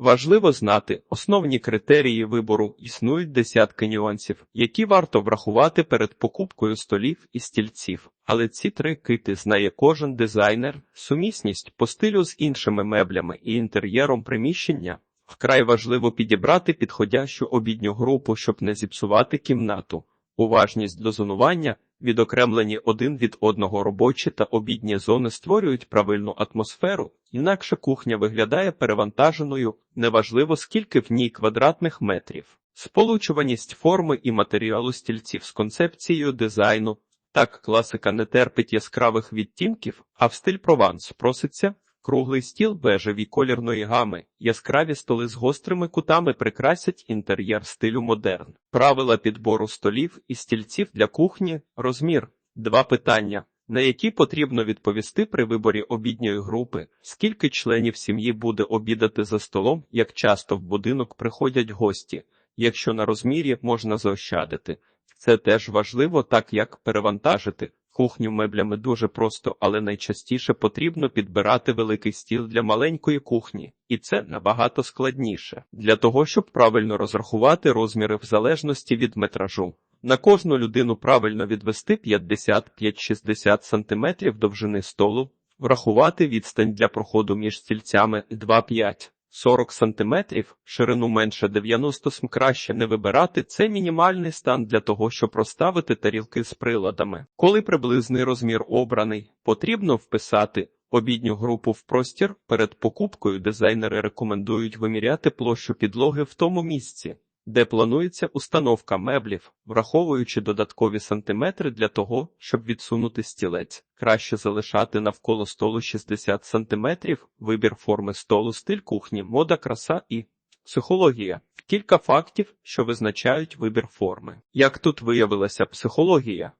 Важливо знати основні критерії вибору. Існують десятки нюансів, які варто врахувати перед покупкою столів і стільців. Але ці три кити знає кожен дизайнер, сумісність по стилю з іншими меблями і інтер'єром приміщення. Вкрай важливо підібрати підходящу обідню групу, щоб не зіпсувати кімнату. Уважність до зонування, відокремлені один від одного робочі та обідні зони створюють правильну атмосферу, інакше кухня виглядає перевантаженою, неважливо скільки в ній квадратних метрів. Сполучуваність форми і матеріалу стільців з концепцією дизайну. Так, класика не терпить яскравих відтінків, а в стиль Прованс проситься круглий стіл бежеві колірної гами, яскраві столи з гострими кутами прикрасять інтер'єр стилю модерн. Правила підбору столів і стільців для кухні, розмір. Два питання. На які потрібно відповісти при виборі обідньої групи, скільки членів сім'ї буде обідати за столом, як часто в будинок приходять гості, якщо на розмірі можна заощадити. Це теж важливо, так як перевантажити. Кухню меблями дуже просто, але найчастіше потрібно підбирати великий стіл для маленької кухні, і це набагато складніше для того, щоб правильно розрахувати розміри в залежності від метражу. На кожну людину правильно відвести 55-60 см довжини столу, врахувати відстань для проходу між стільцями 2-5. 40 см, ширину менше 90 см краще не вибирати. Це мінімальний стан для того, щоб розставити тарілки з приладами. Коли приблизний розмір обраний, потрібно вписати обідню групу в простір. Перед покупкою дизайнери рекомендують виміряти площу підлоги в тому місці, де планується установка меблів, враховуючи додаткові сантиметри для того, щоб відсунути стілець. Краще залишати навколо столу 60 сантиметрів, вибір форми столу, стиль кухні, мода, краса і психологія. Кілька фактів, що визначають вибір форми. Як тут виявилася психологія?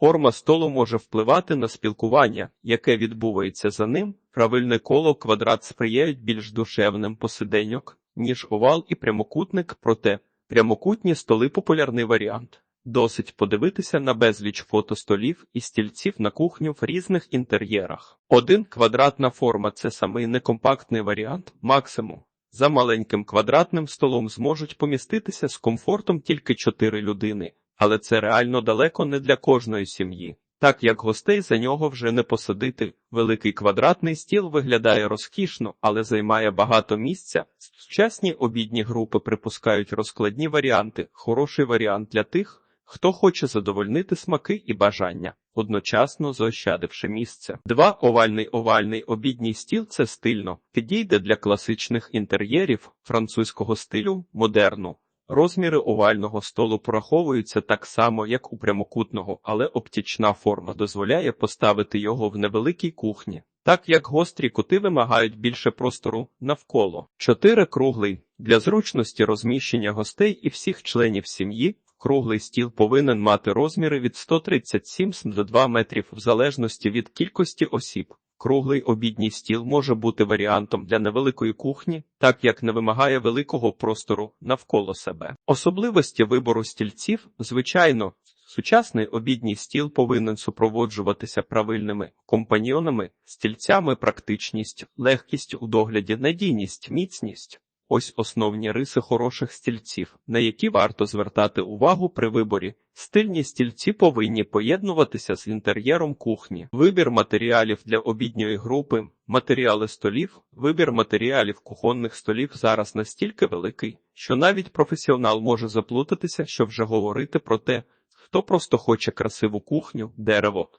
Форма столу може впливати на спілкування, яке відбувається за ним. Правильне коло квадрат сприяють більш душевним посиденьок, ніж овал і прямокутник, проте прямокутні столи популярний варіант. Досить подивитися на безліч фотостолів і стільців на кухню в різних інтер'єрах. Один квадратна форма це самий некомпактний варіант, максимум. За маленьким квадратним столом зможуть поміститися з комфортом тільки чотири людини, але це реально далеко не для кожної сім'ї. Так як гостей за нього вже не посадити. Великий квадратний стіл виглядає розкішно, але займає багато місця. Сучасні обідні групи припускають розкладні варіанти, хороший варіант для тих, хто хоче задовольнити смаки і бажання, одночасно заощадивши місце. Два овальний овальний обідній стіл це стильно, підійде для класичних інтер'єрів французького стилю, модерну. Розміри овального столу пораховуються так само, як у прямокутного, але оптічна форма дозволяє поставити його в невеликій кухні, так як гострі кути вимагають більше простору навколо. Чотири круглий для зручності розміщення гостей і всіх членів сім'ї. Круглий стіл повинен мати розміри від 137 до 2 метрів в залежності від кількості осіб. Круглий обідній стіл може бути варіантом для невеликої кухні, так як не вимагає великого простору навколо себе. Особливості вибору стільців, звичайно, сучасний обідній стіл повинен супроводжуватися правильними компаньйонами, стільцями, практичність, легкість у догляді, надійність, міцність. Ось основні риси хороших стільців, на які варто звертати увагу при виборі. Стильні стільці повинні поєднуватися з інтер'єром кухні, вибір матеріалів для обідньої групи, матеріали столів, вибір матеріалів кухонних столів зараз настільки великий, що навіть професіонал може заплутатися, що вже говорити про те, хто просто хоче красиву кухню, дерево,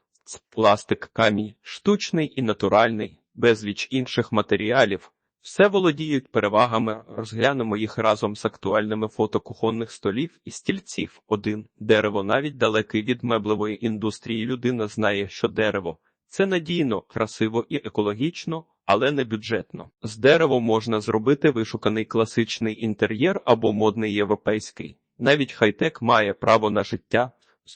пластик, камінь, штучний і натуральний, безліч інших матеріалів. Все володіють перевагами, розглянемо їх разом з актуальними фото кухонних столів і стільців. Один дерево навіть далекий від меблевої індустрії. Людина знає, що дерево це надійно, красиво і екологічно, але не бюджетно. З дерева можна зробити вишуканий класичний інтер'єр або модний європейський. Навіть хай-тек має право на життя.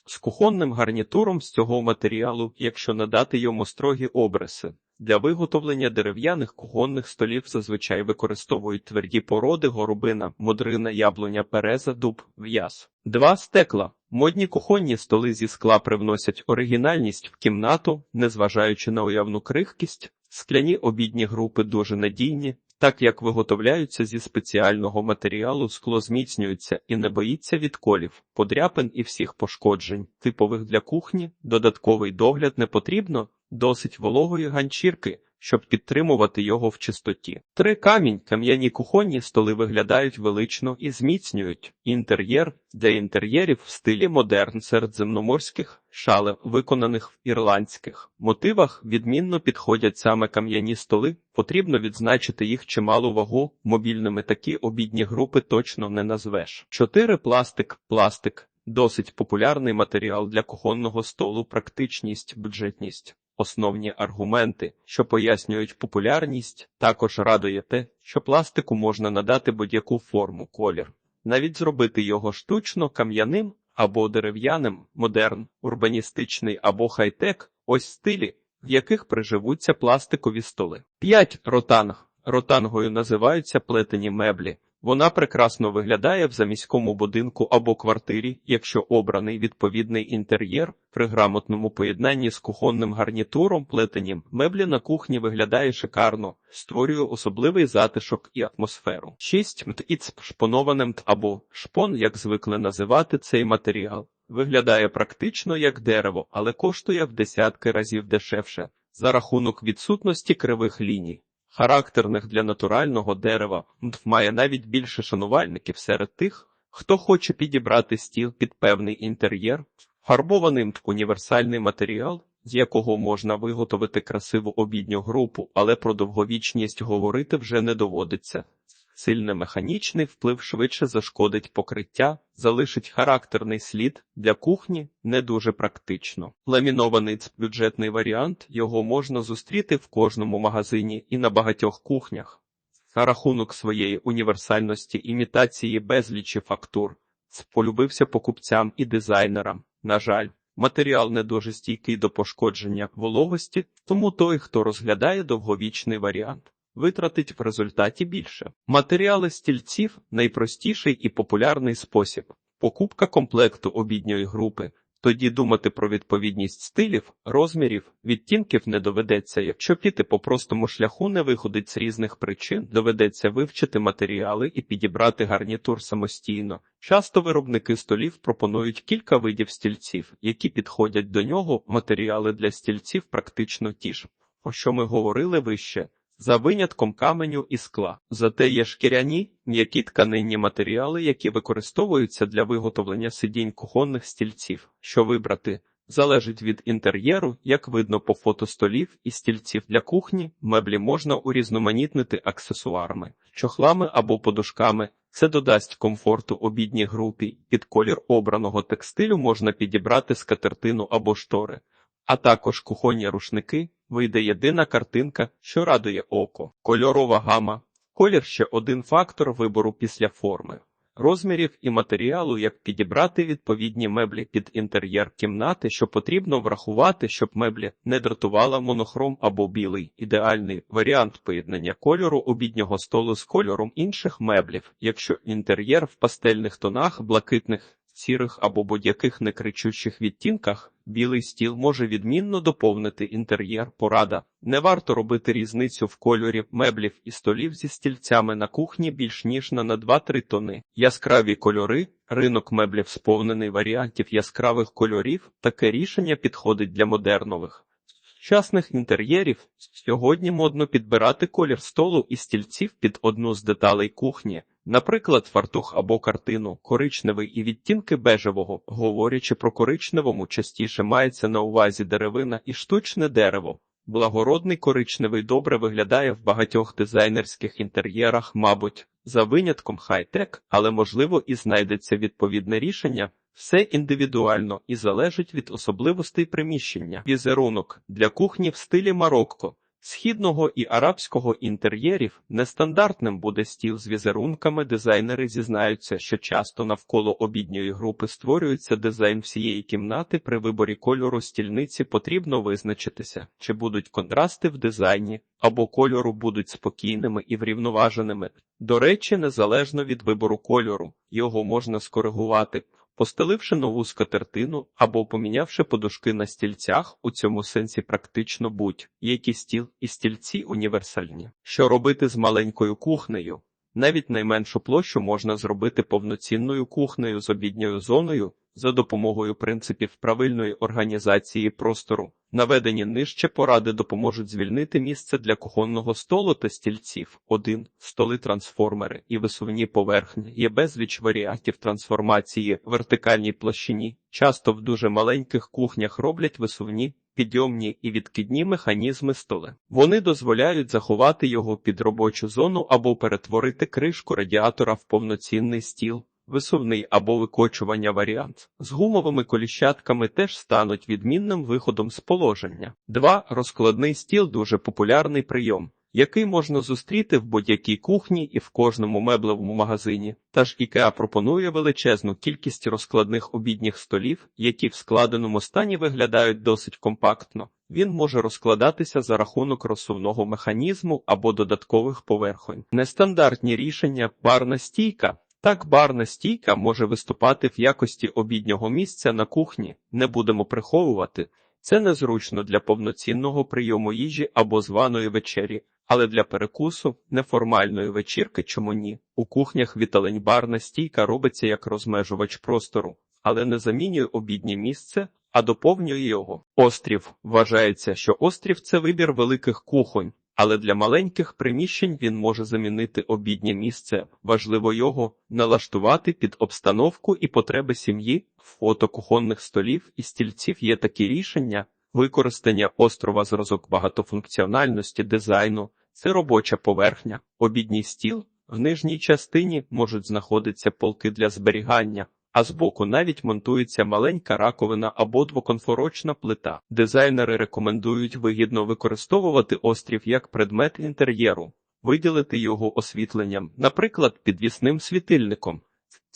З кухонним гарнітуром з цього матеріалу, якщо надати йому строгі обриси. Для виготовлення дерев'яних кухонних столів зазвичай використовують тверді породи горобина, модрина, яблуня, переза, дуб, в'яз. Два стекла. Модні кухонні столи зі скла привносять оригінальність в кімнату, незважаючи на уявну крихкість, скляні обідні групи дуже надійні, Так як виготовляються зі спеціального матеріалу, скло зміцнюється і не боїться відколів, подряпин і всіх пошкоджень, типових для кухні, додатковий догляд не потрібно, досить вологої ганчірки, щоб підтримувати його в чистоті. Три камінь, кам'яні кухонні столи виглядають велично і зміцнюють. Інтер'єр для інтер'єрів в стилі модерн середземноморських шале, виконаних в ірландських мотивах, відмінно підходять саме кам'яні столи. Потрібно відзначити їх чималу вагу. Мобільними такі обідні групи точно не назвеш. Чотири пластик, пластик. Досить популярний матеріал для кухонного столу, практичність, бюджетність. Основні аргументи, що пояснюють популярність, також радує те, що пластику можна надати будь-яку форму, колір, навіть зробити його штучно кам'яним або дерев'яним, модерн, урбаністичний або хай-тек, ось стилі, в яких приживуться пластикові столи. 5. Ротанг. Ротангою називаються плетені меблі. Вона прекрасно виглядає в заміському будинку або квартирі, якщо обраний відповідний інтер'єр при грамотному поєднанні з кухонним гарнітуром плетенім. Меблі на кухні виглядає шикарно, створює особливий затишок і атмосферу. 6. Мтіц шпонованим т або шпон, як звикли називати цей матеріал. Виглядає практично як дерево, але коштує в десятки разів дешевше за рахунок відсутності кривих ліній. Характерних для натурального дерева має навіть більше шанувальників серед тих, хто хоче підібрати стіл під певний інтер'єр, фарбований універсальний матеріал, з якого можна виготовити красиву обідню групу, але про довговічність говорити вже не доводиться. Сильний механічний вплив швидше зашкодить покриття, залишить характерний слід для кухні не дуже практично. Ламінований бюджетний варіант його можна зустріти в кожному магазині і на багатьох кухнях. За рахунок своєї універсальності імітації безлічі фактур полюбився покупцям і дизайнерам. На жаль, матеріал не дуже стійкий до пошкодження вологості, тому той, хто розглядає довговічний варіант витратить в результаті більше. Матеріали стільців найпростіший і популярний спосіб. Покупка комплекту обідньої групи. Тоді думати про відповідність стилів, розмірів, відтінків не доведеться. Якщо піти по простому шляху не виходить з різних причин, доведеться вивчити матеріали і підібрати гарнітур самостійно. Часто виробники столів пропонують кілька видів стільців, які підходять до нього. Матеріали для стільців практично ті ж, про що ми говорили вище. За винятком каменю і скла. Зате є шкіряні, м'які тканинні матеріали, які використовуються для виготовлення сидінь кухонних стільців. Що вибрати, залежить від інтер'єру, як видно по фото столів і стільців для кухні, меблі можна урізноманітнити аксесуарами, чохлами або подушками. Це додасть комфорту обідній групі. Під колір обраного текстилю можна підібрати скатертину або штори, а також кухонні рушники. Вийде єдина картинка, що радує око. Кольорова гама. Колір ще один фактор вибору після форми. Розмірів і матеріалу, як підібрати відповідні меблі під інтер'єр кімнати, що потрібно врахувати, щоб меблі не дратувала монохром або білий. Ідеальний варіант поєднання кольору обіднього столу з кольором інших меблів, якщо інтер'єр в пастельних тонах, блакитних, сірих або будь-яких некричучих відтінках, білий стіл може відмінно доповнити інтер'єр. Порада. Не варто робити різницю в кольорі меблів і столів зі стільцями на кухні більш ніж на 2-3 тони. Яскраві кольори. Ринок меблів сповнений варіантів яскравих кольорів. Таке рішення підходить для модернових. Сучасних інтер'єрів сьогодні модно підбирати колір столу і стільців під одну з деталей кухні. Наприклад, фартух або картину, коричневий і відтінки бежевого, говорячи про коричневому, частіше мається на увазі деревина і штучне дерево. Благородний коричневий добре виглядає в багатьох дизайнерських інтер'єрах, мабуть, за винятком хай-тек, але можливо і знайдеться відповідне рішення. Все індивідуально і залежить від особливостей приміщення. Візерунок для кухні в стилі Марокко. Східного і арабського інтер'єрів нестандартним буде стіл з візерунками. Дизайнери зізнаються, що часто навколо обідньої групи створюється дизайн всієї кімнати. При виборі кольору стільниці потрібно визначитися, чи будуть контрасти в дизайні, або кольору будуть спокійними і врівноваженими. До речі, незалежно від вибору кольору, його можна скоригувати. Постеливши нову скатертину або помінявши подушки на стільцях, у цьому сенсі практично будь-які стіл і стільці універсальні. Що робити з маленькою кухнею? Навіть найменшу площу можна зробити повноцінною кухнею з обідньою зоною за допомогою принципів правильної організації простору. Наведені нижче поради допоможуть звільнити місце для кухонного столу та стільців. 1. Столи-трансформери і висувні поверхні. Є безліч варіантів трансформації в вертикальній площині. Часто в дуже маленьких кухнях роблять висувні, підйомні і відкидні механізми столи. Вони дозволяють заховати його під робочу зону або перетворити кришку радіатора в повноцінний стіл. Висувний або викочування варіант з гумовими коліщатками теж стануть відмінним виходом з положення. 2. Розкладний стіл дуже популярний прийом, який можна зустріти в будь-якій кухні і в кожному меблевому магазині. Та ж IKEA пропонує величезну кількість розкладних обідніх столів, які в складеному стані виглядають досить компактно. Він може розкладатися за рахунок розсувного механізму або додаткових поверхонь. Нестандартні рішення барна стійка. Так, барна стійка може виступати в якості обіднього місця на кухні, не будемо приховувати. Це незручно для повноцінного прийому їжі або званої вечері, але для перекусу неформальної вечірки чому ні. У кухнях віталень барна стійка робиться як розмежувач простору, але не замінює обіднє місце, а доповнює його. Острів вважається, що острів це вибір великих кухонь. Але для маленьких приміщень він може замінити обіднє місце. Важливо його налаштувати під обстановку і потреби сім'ї. Фото кухонних столів і стільців є такі рішення. Використання острова зразок багатофункціональності дизайну це робоча поверхня, обідній стіл. В нижній частині можуть знаходитися полки для зберігання, а збоку навіть монтується маленька раковина або двоконфорочна плита. Дизайнери рекомендують вигідно використовувати острів як предмет інтер'єру, виділити його освітленням, наприклад, підвісним світильником.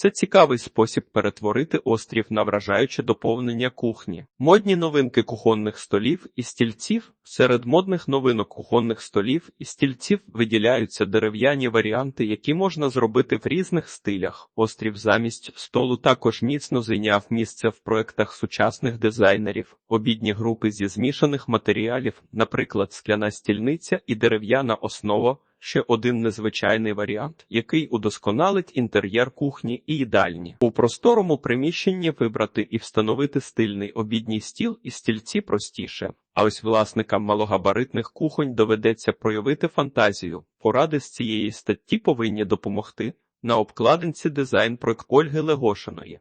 Це цікавий спосіб перетворити острів на вражаюче доповнення кухні. Модні новинки кухонних столів і стільців. Серед модних новинок кухонних столів і стільців виділяються дерев'яні варіанти, які можна зробити в різних стилях. Острів замість столу також міцно зайняв місце в проектах сучасних дизайнерів. Обідні групи зі змішаних матеріалів, наприклад, скляна стільниця і дерев'яна основа. Ще один незвичайний варіант, який удосконалить інтер'єр кухні і їдальні. У просторому приміщенні вибрати і встановити стильний обідній стіл і стільці простіше. А ось власникам малогабаритних кухонь доведеться проявити фантазію. Поради з цієї статті повинні допомогти на обкладинці дизайн проект Ольги Легошиної.